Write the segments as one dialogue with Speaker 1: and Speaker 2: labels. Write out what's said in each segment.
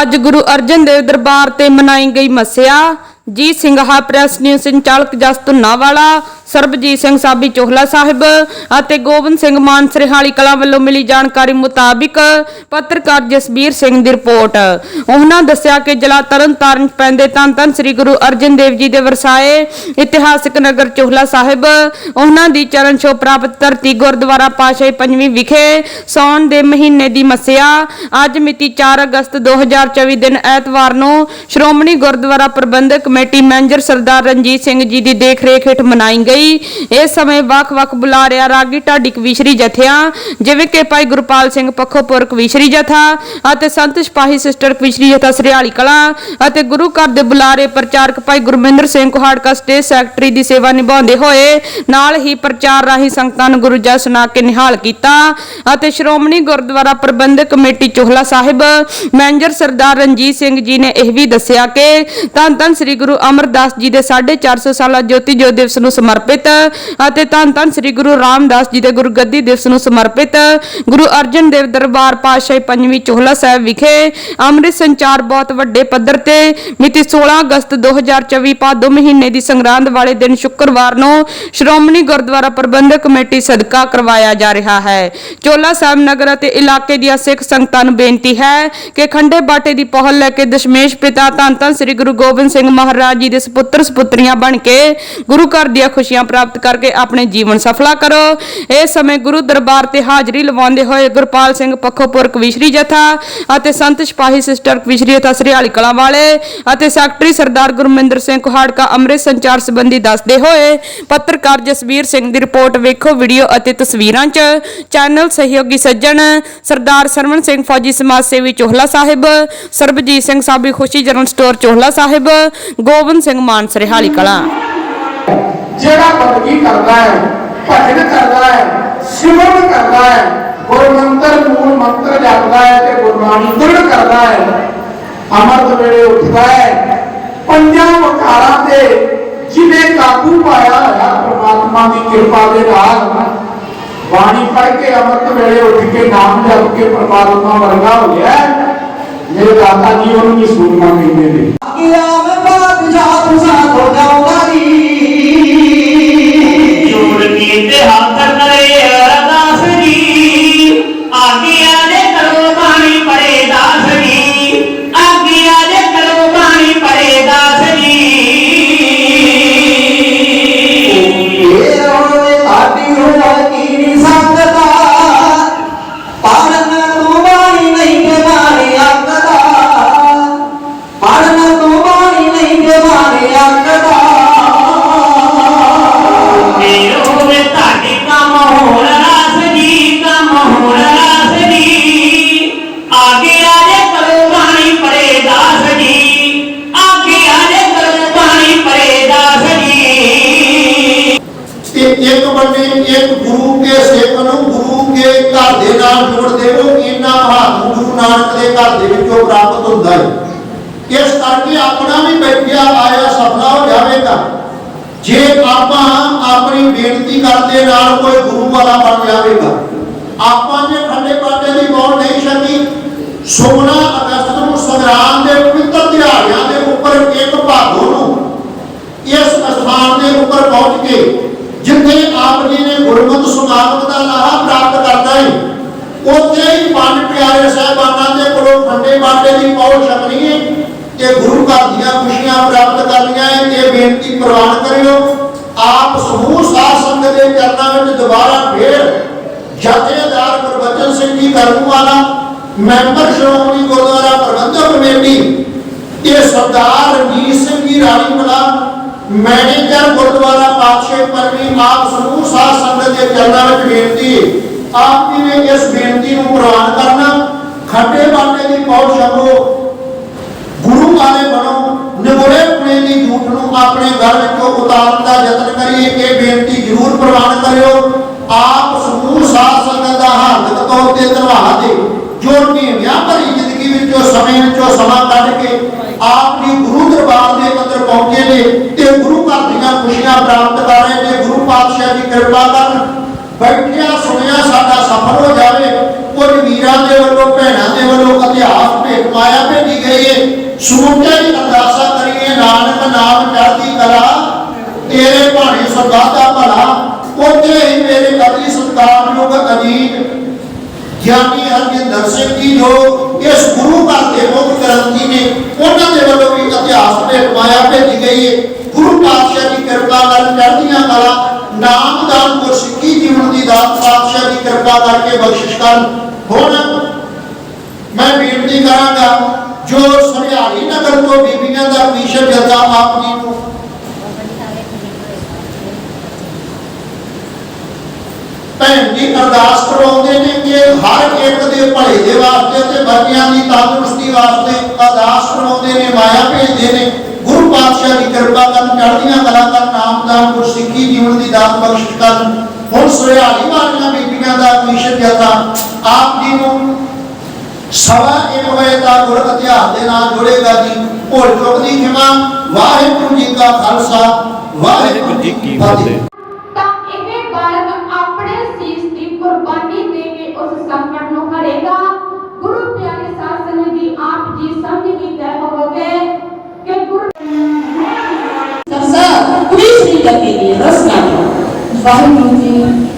Speaker 1: ਅੱਜ ਗੁਰੂ ਅਰਜਨ ਦੇਵ ਦਰਬਾਰ ਤੇ ਮਨਾਈ ਗਈ ਮੱਸਿਆ। ਜੀ ਸਿੰਘਾ ਪ੍ਰੈਸ ਨਿਊਜ਼ ਸੰਚਾਲਕ ਜਸ ਧੁੰਨਾਵਾਲਾ ਸਰਬਜੀਤ ਸਿੰਘ ਸਾਬੀ ਚੋਹਲਾ ਸਾਹਿਬ ਅਤੇ ਗੋਬਿੰਦ ਸਿੰਘ ਮਾਨ ਸਰਹਾਲੀ ਕਲਾ ਵੱਲੋਂ ਮਿਲੀ ਜਾਣਕਾਰੀ ਮੁਤਾਬਿਕ ਪੱਤਰਕਾਰ ਜਸਬੀਰ ਸਿੰਘ ਦੀ ਰਿਪੋਰਟ। ਉਹਨਾਂ ਦੱਸਿਆ ਕਿ ਜ਼ਿਲ੍ਹਾ ਤਰਨਤਾਰਨ 'ਚ ਪੈਂਦੇ ਧੰਨ ਧੰਨ ਸ੍ਰੀ ਗੁਰੂ ਅਰਜਨ ਦੇਵ ਜੀ ਦੇ ਵਰਸਾਏ ਇਤਿਹਾਸਿਕ ਨਗਰ ਚੋਹਲਾ ਸਾਹਿਬ, ਉਹਨਾਂ ਦੀ ਚਰਨ ਛੋਹ ਪ੍ਰਾਪਤ ਧਰਤੀ ਗੁਰਦੁਆਰਾ ਪਾਸ਼ਾਹੀ ਪੰਜਵੀਂ ਵਿਖੇ ਸੌਣ ਦੇ ਮਹੀਨੇ ਦੀ ਮੱਸਿਆ, ਅੱਜ ਮਿਤੀ 4 ਅਗਸਤ 2024 ਦਿਨ ਐਤਵਾਰ ਨੂੰ ਸ਼੍ਰੋਮਣੀ ਗੁਰਦੁਆਰਾ ਪ੍ਰਬੰਧਕ ਕਮੇਟੀ ਮੈਨੇਜਰ ਸਰਦਾਰ ਰਣਜੀਤ ਸਿੰਘ ਜੀ ਦੀ ਦੇਖ ਰੇਖ ਹੇਠ ਮਨਾਈ ਗਈ। ਇਸ ਸਮੇਂ ਵੱਖ-ਵੱਖ ਬੁਲਾਰਿਆ ਰਾਗੀ ਢਾਡੀ ਕਵੀਸ਼ਰੀ ਜਥਿਆਂ, ਜਿਵੇਂ ਕਿ ਭਾਈ ਗੁਰਪਾਲ ਸਿੰਘ ਪੱਖੋਪੁਰ ਕਵੀਸ਼ਰੀ ਜਥਾ ਅਤੇ ਸੰਤ ਸਿਪਾਹੀ ਸਿਸਟਰ ਕਵੀਸ਼ਰੀ ਜਥਾ ਸਰਿਆਲੀ ਕਲਾ ਅਤੇ ਗੁਰੂ ਘਰ ਦੇ ਬੁਲਾਰੇ ਪ੍ਰਚਾਰਕ ਭਾਈ ਗੁਰਮਿੰਦਰ ਸਿੰਘ ਕੁਹਾੜਕਾ ਸਟੇਜ ਸੈਕਟਰੀ ਦੀ ਸੇਵਾ ਨਿਭਾਉਂਦੇ ਹੋਏ ਨਾਲ ਹੀ ਪ੍ਰਚਾਰ ਰਾਹੀਂ ਸੰਗਤਾਂ ਨੂੰ ਗੁਰੂ ਜਸ ਸੁਣਾ ਕੇ ਨਿਹਾਲ ਕੀਤਾ ਅਤੇ ਸ਼੍ਰੋਮਣੀ ਗੁਰਦੁਆਰਾ ਪ੍ਰਬੰਧਕ ਕਮੇਟੀ ਚੋਹਲਾ ਸਾਹਿਬ, ਮੈਨੇਜਰ ਸਰਦਾਰ ਰਣਜੀਤ ਸਿੰਘ ਜੀ ਨੇ ਇਹ ਵੀ ਦੱਸਿਆ ਕਿ ਧੰਨ ਧੰਨ ਸ੍ਰੀ ਗੁਰੂ ਅਮਰਦਾਸ ਜੀ ਦੇ 450 ਸਾਲਾ ਜੋਤੀ ਜੋਤ ਦਿਵਸ ਨੂੰ ਸਮਰਪਿਤ ਅਤੇ ਧੰਨ ਧੰਨ ਸ੍ਰੀ ਗੁਰੂ ਰਾਮਦਾਸ ਜੀ ਦੇ ਗੁਰਗੱਦੀ ਦਿਵਸ ਨੂੰ ਸਮਰਪਿਤ ਗੁਰੂ ਅਰਜਨ ਦੇਵ ਦਰਬਾਰ ਪਾਤਸ਼ਾਹੀ ਪੰਜਵੀਂ ਚੋਹਲਾ ਸਾਹਿਬ ਵਿਖੇ ਅੰਮ੍ਰਿਤ ਸੰਚਾਰ ਬਹੁਤ ਵੱਡੇ ਪੱਧਰ ਤੇ ਮਿਤੀ 16 ਅਗਸਤ 2024 ਭਾਦੋ ਮਹੀਨੇ ਦੀ ਸੰਗਰਾਂਦ ਵਾਲੇ ਦਿਨ ਸ਼ੁੱਕਰਵਾਰ ਨੂੰ ਸ਼੍ਰੋਮਣੀ ਗੁਰਦੁਆਰਾ ਪ੍ਰਬੰਧਕ ਕਮੇਟੀ ਸਦਕਾ ਕਰਵਾਇਆ ਜਾ ਰਿਹਾ ਹੈ। ਚੋਲਾ ਸਾਹਿਬ ਨਗਰ ਅਤੇ ਇਲਾਕੇ ਦੀਆਂ ਸਿੱਖ ਸੰਗਤਾਂ ਨੂੰ ਬੇਨਤੀ ਹੈ ਕਿ ਖੰਡੇ ਬਾਟੇ ਦੀ ਪਹੁਲ ਲੈ ਕੇ ਦਸ਼ਮੇਸ਼ ਪਿਤਾ ਧੰਨ ਧੰਨ ਸ੍ਰੀ ਗੁਰੂ ਗੋਬਿੰਦ ਸਿੰਘ ਮਹਾਰਾਜ ਜੀ ਦੇ ਸੁਪੁੱਤਰ ਸੁਪੁੱਤਰੀਆਂ ਬਣ ਕੇ ਗੁਰੂ ਘਰ ਦੀਆਂ ਖੁਸ਼ੀਆਂ ਪ੍ਰਾਪਤ ਕਰਕੇ ਆਪਣੇ ਜੀਵਨ ਸਫਲਾ ਕਰੋ। ਇਸ ਸਮੇਂ ਗੁਰੂ ਦਰਬਾਰ ਤੇ ਹਾਜ਼ਰੀ ਲਵਾਉਂਦੇ ਹੋਏ ਗੁਰਪਾਲ ਸਿੰਘ ਪੱਖੋਪੁਰ ਕਵੀਸ਼ਰੀ ਜਥਾ ਅਤੇ ਸੰਤ ਸਿਪਾਹੀ ਸਿਸਟਰ ਕਵੀਸ਼ਰੀ ਜਥਾ ਸਰਿਆਲੀ ਕਲਾਂ ਵਾਲੇ ਅਤੇ ਸੈਕਟਰੀ ਸਰਦਾਰ ਗੁਰਮਿੰਦਰ ਸਿੰਘ ਕੁਹਾੜਕਾ ਅੰਮ੍ਰਿਤ ਸੰਚਾਰ ਸੰਬੰਧੀ ਦੱਸਦੇ ਹੋਏ ਪੱਤਰਕਾਰ ਜਸਵੀਰ ਸਿੰਘ ਦੀ ਰਿਪੋਰਟ ਵੇਖੋ ਵੀਡੀਓ ਅਤੇ ਤਸਵੀਰਾਂ 'ਚ ਚੈਨਲ ਸਹਿਯੋਗੀ ਸੱਜਣ ਸਰਦਾਰ ਸਰਵਣ ਸਿੰਘ ਫੌਜੀ ਸਮਾਜ ਸੇਵੀ ਚੋਹਲਾ ਸਾਹਿਬ, ਸਰਬਜੀਤ ਸਿੰਘ ਸਾਬੀ ਖੁਸ਼ੀ ਜਨਰਲ ਸਟੋਰ ਚੋਹਲਾ ਸਾਹਿਬ, ਗੋਬਿੰਦ ਸਿੰਘ ਮਾਨ ਸਰਹਾਲੀ ਕਲਾਂ।
Speaker 2: ਜਿਹੜਾ ਬੰਦਗੀ ਕਰਦਾ ਹੈ, ਭਜਨ ਕਰਦਾ ਹੈ, ਸਿਮਰਨ ਕਰਦਾ ਹੈ, ਗੁਰਮੰਤਰ ਮੂਲ ਮੰਤਰ ਜਪਦਾ ਹੈ ਤੇ ਗੁਰਬਾਣੀ ਦ੍ਰਿੜ ਕਰਦਾ ਹੈ, ਅਮਰਤ ਵੇਲੇ ਉੱਠਦਾ ਹੈ। ਪੰਜਾਂ ਵਕਾਰਾਂ ਤੇ ਜਿਵੇਂ ਕਾਬੂ ਪਾਇਆ ਹੋਇਆ ਪ੍ਰਮਾਤਮਾ ਦੀ ਕਿਰਪਾ ਦੇ ਨਾਲ, ਬਾਣੀ ਪੜ੍ਹ ਕੇ ਅਮਰਤ ਵੇਲੇ ਉੱਠ ਕੇ ਨਾਮ ਜਪ ਕੇ ਪ੍ਰਮਾਤਮਾ ਵਰਗਾ ਹੋ ਗਿਆ ਮੇਰੇ ਦਾਤਾ ਜੀ ਉਹਨੂੰ ਵੀ ਸੂਰਮਾ ਕਹਿੰਦੇ ਨੇ।
Speaker 3: ਇੱਕ ਬੰਦੇ ਇੱਕ ਗੁਰੂ ਕੇ ਸਿੱਖ ਗੁਰੂ ਕੇ ਘਰ ਦੇ ਨਾਲ ਜੋੜਦੇ ਹੋ ਇੰਨਾ ਮਹਾਨ ਗੁਰੂ ਨਾਨਕ ਦੇ ਘਰ ਦੇ ਵਿੱਚੋਂ ਪ੍ਰਾਪਤ ਹੁੰਦਾ ਹੈ। ਇਸ ਕਰਕੇ ਆਪਣਾ ਵੀ ਬੈਠਿਆ ਆਇਆ ਸਫਲਾ ਹੋ ਜਾਵੇਗਾ। ਜੇ ਆਪਾਂ ਆਪਣੀ ਬੇਨਤੀ ਕਰਦੇ ਨਾਲ ਕੋਈ ਗੁਰੂ ਵਾਲਾ ਬਣ ਜਾਵੇਗਾ। ਆਪਾਂ ਜੇ ਖੰਡੇ ਬਾਟੇ ਦੀ ਮੌੜ ਨਹੀਂ ਛੱਡੀ 16 ਅਗਸਤ ਨੂੰ ਸੰਗਰਾਮ ਦੇ ਪਵਿੱਤਰ ਦਿਹਾੜਿਆਂ ਦੇ ਉੱਪਰ ਇੱਕ ਭਾਗੋ ਨੂੰ ਇਸ ਅਸਥਾਨ ਦੇ ਉੱਪਰ ਪਹੁੰਚ ਕੇ ਜਿੱਥੇ ਆਪ ਜੀ ਨੇ ਗੁਰਮਤਿ ਸਮਾਗਮ ਦਾ ਲਾਹਾ ਪ੍ਰਾਪਤ ਕਰਨਾ ਹੈ ਉੱਥੇ ਹੀ ਪੰਜ ਪਿਆਰੇ ਸਾਹਿਬਾਨਾਂ ਦੇ ਕੋਲੋਂ ਖੰਡੇ ਬਾਟੇ ਦੀ ਪੌੜ ਛਕਣੀ ਹੈ ਤੇ ਗੁਰੂ ਘਰ ਦੀਆਂ ਖੁਸ਼ੀਆਂ ਪ੍ਰਾਪਤ ਕਰਨੀਆਂ ਹੈ ਇਹ ਬੇਨਤੀ ਪ੍ਰਵਾਨ ਕਰਿਓ, ਆਪ ਸਮੂਹ ਸਾਧ ਸੰਗਤ ਦੇ ਚਰਨਾਂ ਵਿੱਚ ਦੁਬਾਰਾ ਫੇਰ ਜਥੇਦਾਰ ਗੁਰਬਚਨ ਸਿੰਘ ਜੀ ਕਰਮਵਾਲਾ, ਮੈਂਬਰ ਸ਼੍ਰੋਮਣੀ ਗੁਰਦੁਆਰਾ ਪ੍ਰਬੰਧਕ ਕਮੇਟੀ ਇਹ ਸਰਦਾਰ ਰਣਜੀਤ ਸਿੰਘ ਜੀ ਰਾਣੀ ਮਲਾ ਮੈਨੇਜਰ ਗੁਰਦੁਆਰਾ ਪਾਤਸ਼ਾਹ ਪਰਵੀ ਆਪ ਸਮੂਹ ਸਾਧ ਸੰਗਤ ਦੇ ਚਰਨਾਂ ਵਿੱਚ ਬੇਨਤੀ ਹੈ। ਆਪ ਜੀ ਨੇ ਇਸ ਬੇਨਤੀ ਨੂੰ ਪ੍ਰਵਾਨ ਕਰਨਾ। ਖੱਡੇ ਬਾਟੇ ਦੀ ਪੌੜ ਛਕੋ ਗੁਰੂ ਵਾਲੇ ਬਣੋ। ਨਿਗੋੜੇ ਪੁਣੇ ਦੀ ਝੂਠ ਨੂੰ ਆਪਣੇ ਘਰ ਵਿੱਚੋਂ ਉਤਾਰਨ ਦਾ ਯਤਨ ਕਰੀਏ। ਇਹ ਬੇਨਤੀ ਜ਼ਰੂਰ ਪ੍ਰਵਾਨ ਕਰਿਓ। ਆਪ ਸਮੂਹ ਸਾਧ ਸੰਗਤ ਦਾ ਹਾਰਦਿਕ ਤੌਰ ਤੇ ਧੰਨਵਾਦ ਹੈ। ਜੋ ਵਿਆਹ ਭਰੀ ਜ਼ਿੰਦਗੀ ਵਿੱਚੋਂ ਸਮੇਂ ਵਿੱਚੋਂ ਸਮਾਂ ਕੱਢ ਕੇ ਆਪ ਜੀ ਗੁਰੂ ਦਰਬਾਰ ਦੇ ਅੰਦਰ ਪਹੁੰਚੇ ਨੇ ਤੇ ਗੁਰੂ ਘਰ ਦੀਆਂ ਖੁਸ਼ੀਆਂ ਪ੍ਰਾਪਤ ਕਰ ਰਹੇ ਨੇ। ਗੁਰੂ ਪਾਤਸ਼ਾਹ ਦੀ ਕਿਰਪਾ ਕਰਨ ਬੈਠਿਆ ਸੁਣਿਆ ਸਾਡਾ ਸਫਲ ਹੋ ਜਾਵੇ। ਕੁਝ ਵੀਰਾਂ ਦੇ ਵੱਲੋਂ, ਭੈਣਾਂ ਦੇ ਵੱਲੋਂ ਇਤਿਹਾਸ ਭੇਟ ਮਾਇਆ ਭੇਜੀ ਗਏ ਸਮੁੰਦਰ ਦੀ ਅਰਦਾਸਾ ਕਰੀਏ, ਨਾਨਕ ਨਾਮ ਚੜ੍ਹਦੀ ਕਲਾ ਤੇਰੇ ਭਾਣੇ ਸਦਾ ਦਾ ਭਲਾ ਉੱਥੇ ਹੀ ਮੇਰੇ ਕਦੀ ਸਤਕਾਰਯੋਗ ਅਜੀਤ ਗਿਆਨੀ ਹਰਜਿੰਦਰ ਸਿੰਘ ਜੀ ਜੋ ਇਸ ਗੁਰੂ ਘਰ ਦੇ ਮੁੱਖ ਗ੍ਰੰਥੀ ਨੇ ਉਹਨਾਂ ਦੇ ਵੱਲੋਂ ਵੀ ਇਤਿਹਾਸ ਵਿੱਚ ਮਾਇਆ ਭੇਜੀ ਗਈ ਹੈ ਗੁਰੂ ਪਾਤਸ਼ਾਹ ਦੀ ਕਿਰਪਾ ਨਾਲ ਚੜ੍ਹਦੀਆਂ ਕਲਾ ਨਾਮਦਾਨ ਗੁਰਸਿੱਖੀ ਜੀਵਨ ਦੀ ਦਾਤ ਪਾਤਸ਼ਾਹ ਦੀ ਕਿਰਪਾ ਕਰਕੇ ਬਖਸ਼ਿਸ਼ ਕਰਨ। ਹੁਣ ਮੈਂ ਬੇਨਤੀ ਕਰਾਂਗਾ, ਜੋ ਸਰਿਆਲੀ ਨਗਰ ਤੋਂ ਬੀਬੀਆਂ ਦਾ ਮਿਸ਼ਨ ਜਥਾ ਆਪ ਜੀ ਨੂੰ। ਭੈਣ ਜੀ, ਅਰਦਾਸ ਕਰਵਾਉਂਦੇ ਨੇ ਕਿ ਹਰ ਇੱਕ ਦੇ ਭਲੇ ਦੇ ਵਾਸਤੇ ਤੇ ਬੱਚਿਆਂ ਦੀ ਤੰਦਰੁਸਤੀ ਵਾਸਤੇ ਅਰਦਾਸ ਕਰਵਾਉਂਦੇ ਨੇ, ਮਾਇਆ ਭੇਜਦੇ ਨੇ। ਗੁਰੂ ਪਾਤਸ਼ਾਹ ਦੀ ਕਿਰਪਾ ਕਰਨ ਚੜ੍ਹਦੀਆਂ ਕਲਾ ਕਰਨ ਨਾਮਦਾਨ ਗੁਰਸਿੱਖੀ ਜੀਵਨ ਦੀ ਦਾਤ ਬਖਸ਼ਿਸ਼ ਕਰਨ। ਹੁਣ ਸੁਰਿਆਲੀ ਵਾਲੀਆਂ ਬੀਬੀਆਂ ਦਾ ਮਿਸ਼ਨ ਜਥਾ। ਆਪ ਜੀ ਨੂੰ ਸਵਾ ਇੱਕ ਵਜੇ ਤੱਕ ਗੁਰ ਇਤਿਹਾਸ ਦੇ ਨਾਲ ਜੁੜੇਗਾ ਜੀ। ਭੁੱਲ ਚੁੱਕ ਦੀ ਖਿਮਾ। ਵਾਹਿਗੁਰੂ ਜੀ ਕਾ ਖਾਲਸਾ। ਵਾਹਿਗੁਰੂ ਜੀ ਕੀ ਫਤਿਹ।
Speaker 4: ਤਾਂ ਇਹ ਬਾਲਕ ਆਪਣੇ ਸੀਸ ਦੀ ਕੁਰਬਾਨੀ ਦੇ ਕੇ ਉਸ ਸੰਕਟ ਨੂੰ ਹਰੇਗਾ। ਗੁਰੂ ਪਿਆਰੇ ਸਾਸਨ ਦੀ ਆਪ ਜੀ ਸਮਝ ਹੀ ਗਏ ਹੋਵੋਗੇ। ਵਾਹਿਗੁਰੂ ਜੀ ਧਰਤੀ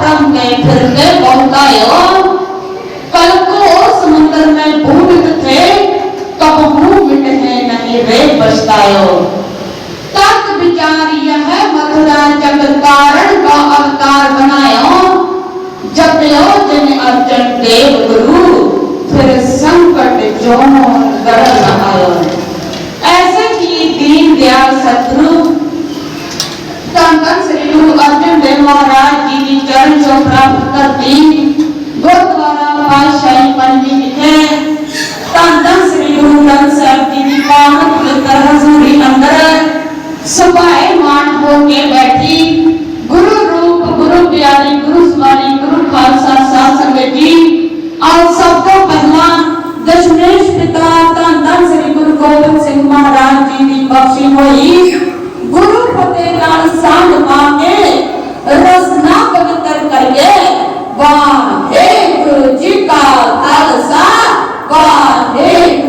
Speaker 4: क्रम में फिर के पहुंचायो कल को समंदर में भूमित थे कब भूमित है नहीं रे पछतायो तक विचार यह मथुरा चक्र कारण का अवतार बनायो जब लो जन अर्जन देव गुरु फिर संकट जो गरज आयो ऐसे की दीन दयाल सतगुरु कंकन श्री गुरु अर्जुन देव महाराज ਚਰਨ ਛੋਹ ਪ੍ਰਾਪਤ ਕਰਤੀ ਗੁਰਦੁਆਰਾ ਪਾਤਸ਼ਾਹੀ ਪੰਜੀ ਵਿਖੇ ਧੰਨ ਧੰਨ ਸ੍ਰੀ ਗੁਰੂ ਗ੍ਰੰਥ ਸਾਹਿਬ ਜੀ ਦੀ ਪਾਵਨ ਪਵਿੱਤਰ ਹਜ਼ੂਰੀ ਅੰਦਰ ਸੁਭਾਏ ਮਾਨ ਹੋ ਕੇ ਬੈਠੀ। ਗੁਰੂ ਰੂਪ, ਗੁਰੂ ਪਿਆਰੀ, ਗੁਰੂ ਸਵਾਰੀ, ਗੁਰੂ ਖਾਲਸਾ ਸਾਧ ਸੰਗਤ ਜੀ। ਆਓ ਸਭ ਤੋਂ ਪਹਿਲਾਂ ਦਸ਼ਮੇਸ਼ ਪਿਤਾ ਧੰਨ ਧੰਨ ਸ੍ਰੀ ਗੁਰੂ ਗੋਬਿੰਦ ਸਿੰਘ ਮਹਾਰਾਜ ਜੀ ਦੀ ਬਖਸ਼ੀ ਹੋਈ। ਗੁਰੂ ਫਤਿਹ ਨਾਲ ਸਾਂਝ ਪਾ ਕੇ ਰਸਨਾ ਕਰੀਏ ਵਾਹਿਗੁਰੂ ਜੀ ਕਾ ਖਾਲਸਾ ਵਾਹਿਗੁਰੂ